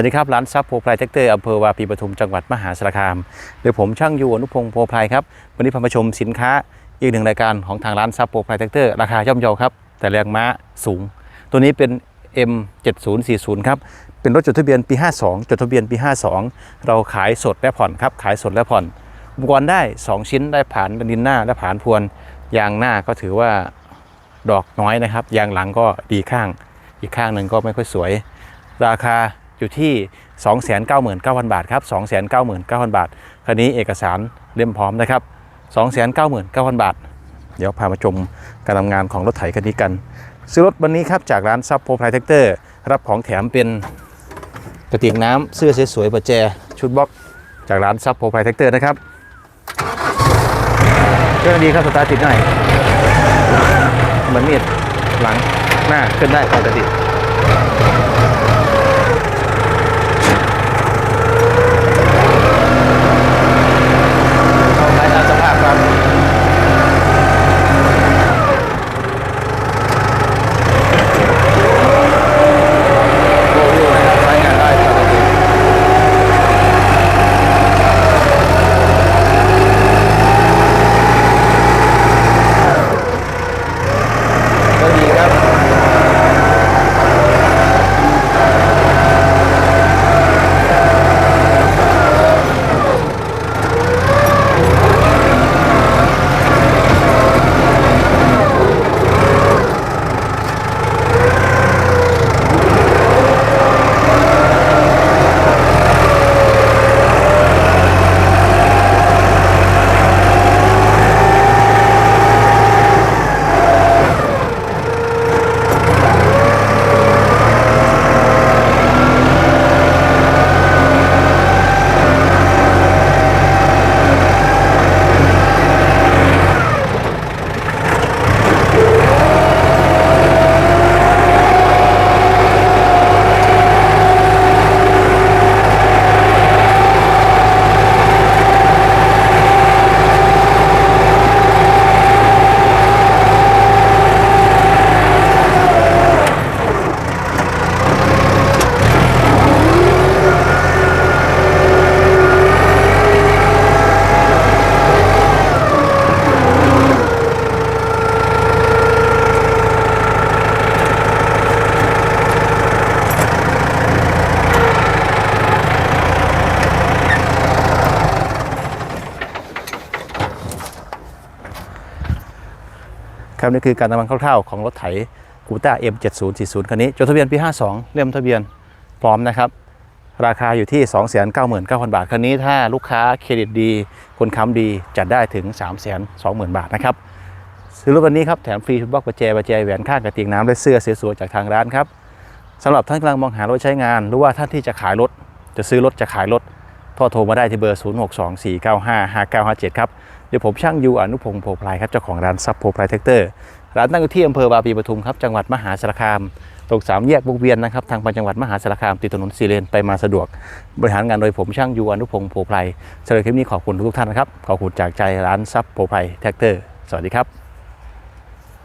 วัสดีครับ ร้านซับโพไพรแท็กเตอร์อำเภอวาปีปทุมจังหวัดมหาสารคามโดยผมช่างยูอนุพงศ์โพไพรครับ วันนี้พามาชมสินค้าอีกหนึ่งรายการของทางร้านซับโพไพรแท็กเตอร์ราคาย่อมเยาครับ แต่แรงม้าสูง ตัวนี้เป็น M7040 ครับเป็นรถจดทะเบียนปี 52 จดทะเบียนปี 52 เราขายสดและผ่อนครับขายสดและผ่อน อุปกรณ์ได้ 2 ชิ้นได้ผ่านดินหน้าและผ่านพวนยางหน้าก็ถือว่าดอกน้อยนะครับยางหลังก็ดีข้าง อีกข้างหนึ่งก็ไม่ค่อยสวย ราคา อยู่ที่ 299,000 บาทครับ 299,000 บาทคันนี้เอกสารเล่มพร้อมนะครับ 299,000 บาท เดี๋ยวพามาชมการทำงานของรถไถคันนี้กัน ซื้อรถวันนี้ครับจากร้านซับโพไพรแท็กเตอร์รับของแถมเป็นกระติกน้ำเสื้อสวยๆประแจ ชุดบล็อกจากร้านซับโพไพรแท็กเตอร์นะครับเครื่องดีครับสตาร์ทติดหน่อยเหมือนมีดหลังหน้าขึ้นได้ปกติ ครับนี่คือการทำงานคร่าวๆของรถไถกูต้า M7040 คันนี้จดทะเบียนปี 52 เล่มทะเบียนพร้อมนะครับราคาอยู่ที่ 299,000 บาท คันนี้ถ้าลูกค้าเครดิตดี คนค้ำดีจัดได้ถึง 320,000 บาทนะครับซื้อรถวันนี้ครับแถมฟรีชุดบล็อกประแจประแจแหวนข้างกระติกน้ำและเสื้อสวยๆจากทางร้านครับสำหรับท่านกำลังมองหารถใช้งาน หรือว่าท่านที่จะขายรถ จะซื้อรถจะขายรถโทรโทรมาได้ที่เบอร์ 0624955957 ครับ เดี๋ยวผมช่างยูอนุพงศ์โพพลายครับเจ้าของร้านซับโพพลายแท็กเตอร์ร้านตั้งอยู่ที่อำเภอบาปีปทุมครับจังหวัดมหาสารคาม ตรงสามแยกวงเวียนนะครับทางไปจังหวัดมหาสารคามติดถนนสีเลนไปมาสะดวก บริหารงานโดยผมช่างยูอนุพงศ์โพไพรสำหรับคลิปนี้ขอบคุณทุกท่านนะครับขอบคุณจากใจร้านซับโพลัยแท็กเตอร์สวัสดีครับ